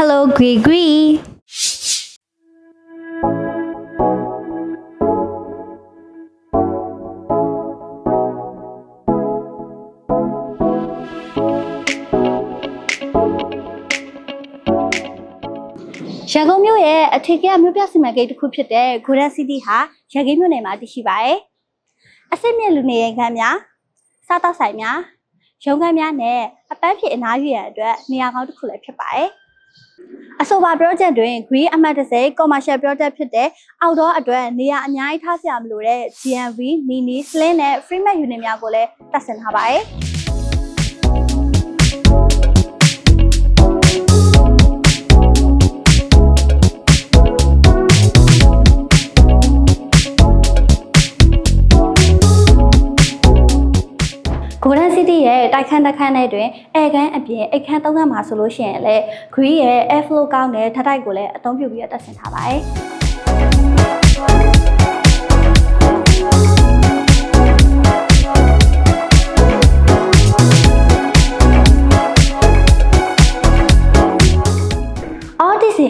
Hello Gree ရန်ကုန်မြို့ရဲ့အထင်ကရမြို့ပြစီမံကိန်းတစ်ခုဖြစ်တဲ့ Golden City ဟာရန်ကုန်မြို့နယ်မှာတည်ရှိပါတယ်။အစစ်မြစ်လူနေရင်ခန်းများ၊စားတောက်ဆိုင်များ၊ရုံးခန်းများနဲ့အပန်းဖြေအနားယူရန်အတွက်နေရာကောင်းတစ်ခုလည်းဖြစ်ပါတယ်။ အဆိုပါ project တွင် Green အမှတ်30 commercial project ဖြစ်တဲ့ outdoor အတွက်နေရာအများကြီးထားစရာမလိုတဲ့ GMV, mini, slim နဲ့ free mat unit များကိုလည်းတပ်ဆင်ထားပါတယ်။ ဂိုဒန်စီးတီးရဲ့တိုက်ခန်းတစ်ခန်းထဲတွင်အဲခန်းအပြင်အိတ်ခန်းသုံးခန်းမှာဆိုလို့ရှိရင်လည်း Green ရဲ့ air flow ကောင်းတဲ့ထထိုက်ကိုလည်းအသုံးပြုပြီးတော့တက်ဆင်ထားပါတယ်။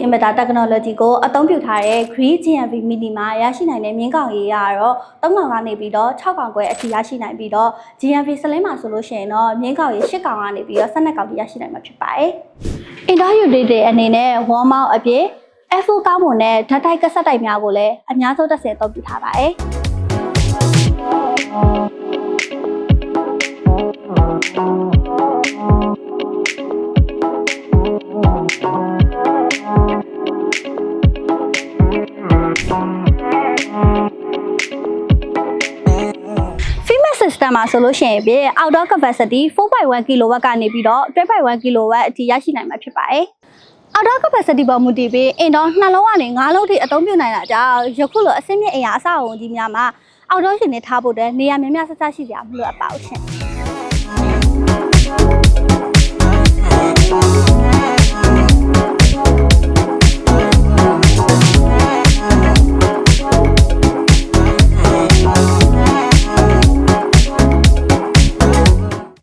emitter technology ကိုအသုံးပြုထားတဲ့ Green GMV mini မှာရရှိနိုင်တဲ့မြင်းကောင်ရေးရတော့3ကောင်ကနေပြီးတော့6ကောင်ခွဲအထိရရှိနိုင်ပြီးတော့ GMV slim မှာဆိုလို့ရှိရင်တော့မြင်းကောင်ရေး10ကောင်ကနေပြီးတော့12ကောင်ထိရရှိနိုင်မှာဖြစ်ပါတယ်။ Indoor utility အနေနဲ့ wall mount အပြင် F4 ကောင်းမွန်တဲ့ဓာတ်တိုက်ကဆက်တိုက်များကိုလည်းအများဆုံးတက်ဆင်အသုံးပြုထားပါတယ်။ Female system မှာဆိုလို့ရှိရင်ပြ outdoor capacity 4.1 kW ကနေပြီးတော့12.1 kW အထိရရှိနိုင်မှာဖြစ်ပါတယ်။ outdoor capacity ပေါ်မူတည်ပြီး indoor နှလုံးကနေ9လုံးထိအသုံးပြုနိုင်တာကြောင့်ယခုလိုအဆင့်မြင့်အရာအဆောက်အအုံကြီးများမှာ outdoor ရှင်နေထားဖို့အတွက်နေရာများများဆဆရှိစရာမလိုအပ်ပါဘူးရှင်။